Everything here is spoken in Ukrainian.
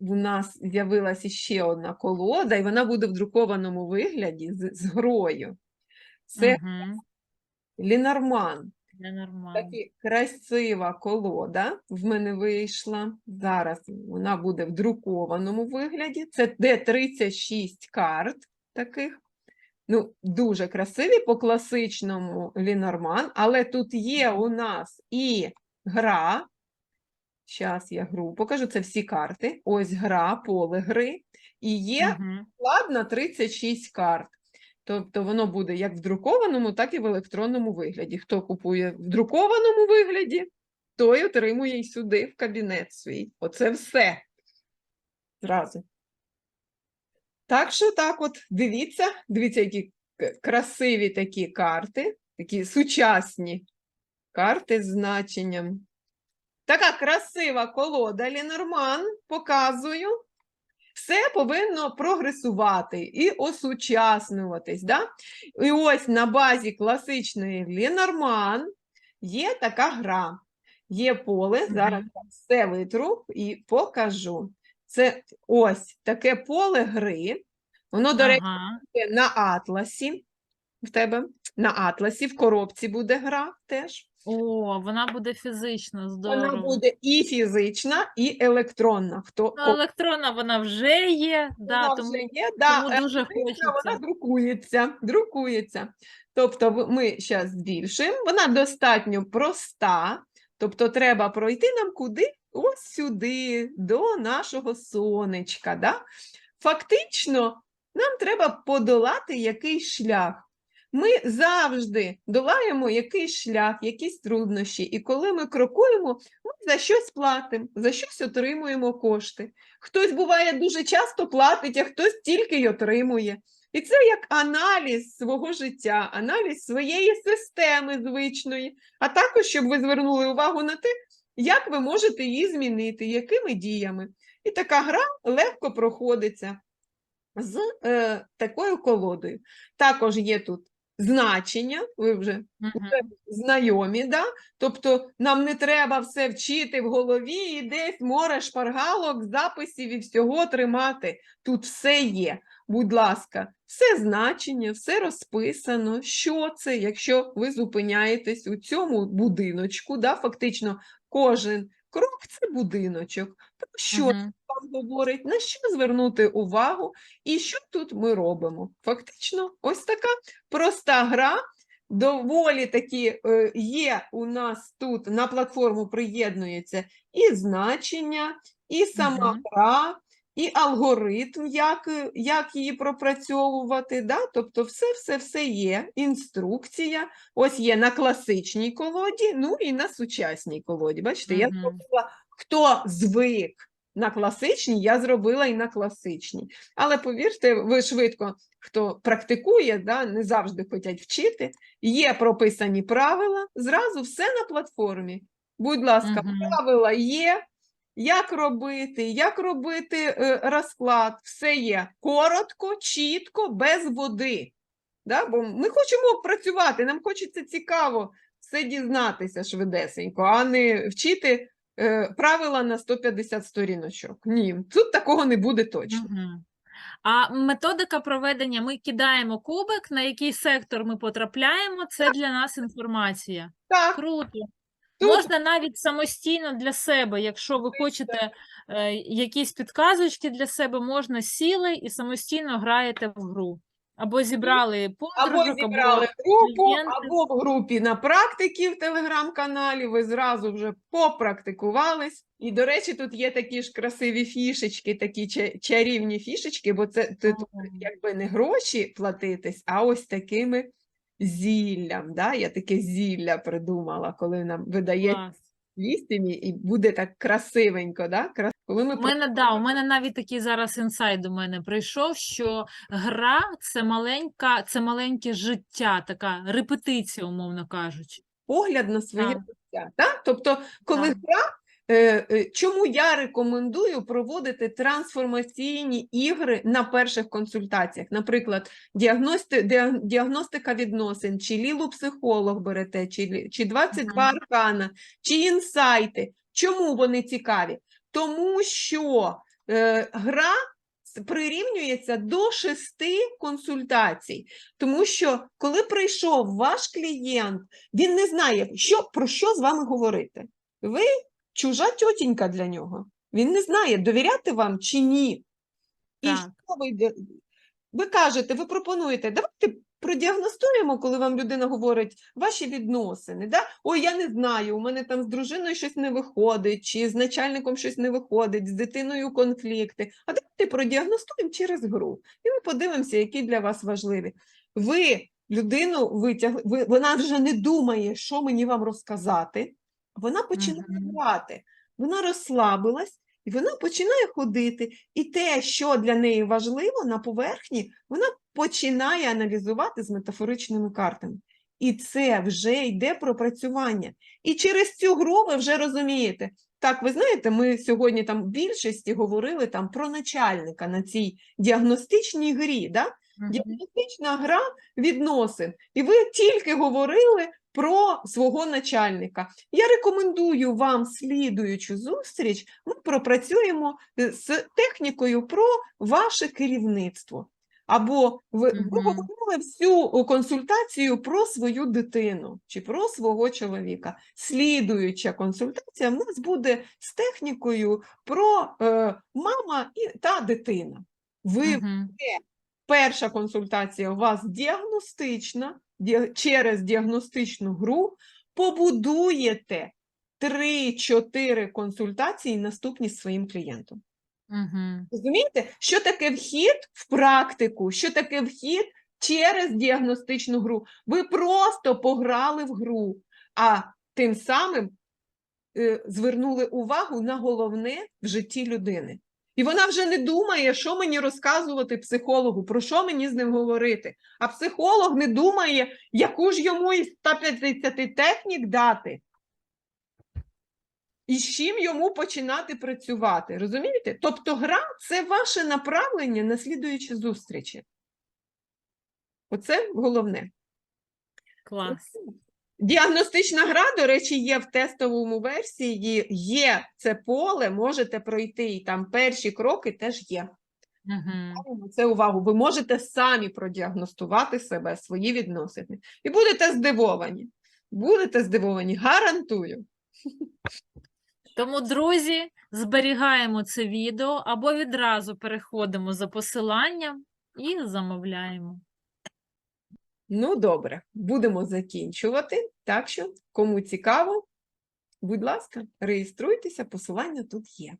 у нас з'явилася ще одна колода, і вона буде в друкованому вигляді з, з грою. Це Мгм. Лінорман. Це нормально. Така красива колода в мене вийшла. Зараз вона буде в друкованому вигляді. Це де 36 карт таких. Ну, дуже красиві по класичному Лінорман, але тут є у нас і гра. Зараз я гру покажу. Це всі карти. Ось гра, поле гри. І є склад на 36 карт. Тобто воно буде як в друкованому, так і в електронному вигляді. Хто купує в друкованому вигляді, той отримує й сюди, в кабінет свій. Оце все. Зразу. Так що так от, дивіться, дивіться, які красиві такі карти, такі сучасні карти з значенням. Така красива колода Лінорман, показую. Все повинно прогресувати і осучаснюватись. Да? І ось на базі класичної Лінорман є така гра. Є поле, зараз я все витру і покажу. Це ось таке поле гри. Воно, до речі, Ага. є на атласі. В тебе на атласі, в коробці буде гра теж. О, вона буде фізично, Вона буде і фізична, і електронна. Хто Ну, електронна вона вже є, да, вона тому, вже є, да, тому дуже електрична, вона друкується, друкується. Тобто в- ми зараз збільшуємо, вона достатньо проста, тобто треба пройти нам куди? Ось сюди, до нашого сонечка. Да? Фактично, нам треба подолати якийсь шлях. Ми завжди долаємо якийсь шлях, якісь труднощі, і коли ми крокуємо, ми за щось платимо, за щось отримуємо кошти. Хтось буває дуже часто платить, а хтось тільки й отримує. І це як аналіз свого життя, аналіз своєї системи звичної, а також, щоб ви звернули увагу на те, як ви можете її змінити, якими діями. І така гра легко проходиться з е, такою колодою. Також є тут значення, ви вже Мгм. знайомі, да? тобто нам не треба все вчити в голові і десь море шпаргалок, записів і всього тримати. Тут все є. Будь ласка, все значення, все розписано. Що це, якщо ви зупиняєтесь у цьому будиночку, да? фактично кожен крок це будиночок. Про що Мгм. вам говорить, на що звернути увагу і що тут ми робимо. Фактично, ось така проста гра. Доволі таки е, є у нас тут на платформу приєднується і значення, і сама гра, і алгоритм, як, е, як її пропрацьовувати. Да? Тобто, все, все, все є. Інструкція. Ось є на класичній колоді, ну і на сучасній колоді. Бачите, я зробила, хто звик на класичній, я зробила і на класичній. Але повірте, ви швидко, хто практикує, да, не завжди хочуть вчити. Є прописані правила, зразу все на платформі. Будь ласка, Мгм. правила є. Як робити, як робити е, розклад, все є коротко, чітко, без води. Да? Бо ми хочемо працювати, нам хочеться цікаво все дізнатися швидесенько, а не вчити правила на 150 сторіночок. Ні, тут такого не буде точно. Мгм. А методика проведення: ми кидаємо кубик, на який сектор ми потрапляємо, це для нас інформація. Так, Круто. тут Можна навіть самостійно для себе, якщо ви хочете е, якісь підказочки для себе, можна сіли і самостійно граєте в гру. Або зібрали або подружок, зібрали або групу, клієнти. або в групі на практики в телеграм-каналі, ви зразу вже попрактикувались. І, до речі, тут є такі ж красиві фішечки, такі ча- чарівні фішечки, бо це ти тут якби не гроші платитись, а ось такими зіллям. Да? Я таке зілля придумала, коли нам видає Клас. Лістимі, і буде так красивенько. Да? Крас- Коли ми У мене, да, у мене навіть такий зараз інсайт до мене прийшов, що гра це маленька, це маленьке життя, така репетиція, умовно кажучи. погляд на своє життя. Да? Тобто, коли да. гра, чому я рекомендую проводити трансформаційні ігри на перших консультаціях? Наприклад, діагности, діагностика відносин, чи лілу психолог берете, чи, чи 22 Мгм. аркана, чи інсайти. Чому вони цікаві? Тому що е, гра прирівнюється до шести консультацій. Тому що коли прийшов ваш клієнт, він не знає, що, про що з вами говорити. Ви чужа тьотінька для нього. Він не знає, довіряти вам чи ні. І Так. що ви, ви кажете, ви пропонуєте, давайте продіагностуємо, коли вам людина говорить ваші відносини. Да? Ой, я не знаю, у мене там з дружиною щось не виходить, чи з начальником щось не виходить, з дитиною конфлікти. А давайте продіагностуємо через гру. І ми подивимося, які для вас важливі. Ви людину витягли, ви, вона вже не думає, що мені вам розказати. Вона починає грати, вона розслабилась. І вона починає ходити, і те, що для неї важливо на поверхні, вона починає аналізувати з метафоричними картами. І це вже йде пропрацювання. І через цю гру ви вже розумієте. Так, ви знаєте, ми сьогодні там в більшості говорили там про начальника на цій діагностичній грі. Да? Діагностична гра відносин. І ви тільки говорили про свого начальника. Я рекомендую вам слідуючу зустріч. Ми пропрацюємо е, з технікою про ваше керівництво. Або ви, говорили всю консультацію про свою дитину чи про свого чоловіка. Слідуюча консультація в нас буде з технікою про е, мама і та дитина. Ви Мгм. перша консультація у вас діагностична, ді- через діагностичну гру побудуєте 3-4 консультації наступні з своїм клієнтом. Мгм. Розумієте, що таке вхід в практику, що таке вхід через діагностичну гру? Ви просто пограли в гру, а тим самим е, звернули увагу на головне в житті людини. І вона вже не думає, що мені розказувати психологу, про що мені з ним говорити. А психолог не думає, яку ж йому із 150 технік дати. І з чим йому починати працювати. Розумієте? Тобто гра це ваше направлення на слідуючі зустрічі. Оце головне. Клас. Діагностична гра, до речі, є в тестовому версії, є це поле, можете пройти, і там перші кроки теж є. Ставимо Це увагу. Ви можете самі продіагностувати себе, свої відносини. І будете здивовані. Будете здивовані, гарантую. Тому, друзі, зберігаємо це відео або відразу переходимо за посиланням і замовляємо. Ну, добре, будемо закінчувати. Так що, кому цікаво, будь ласка, реєструйтеся, посилання тут є.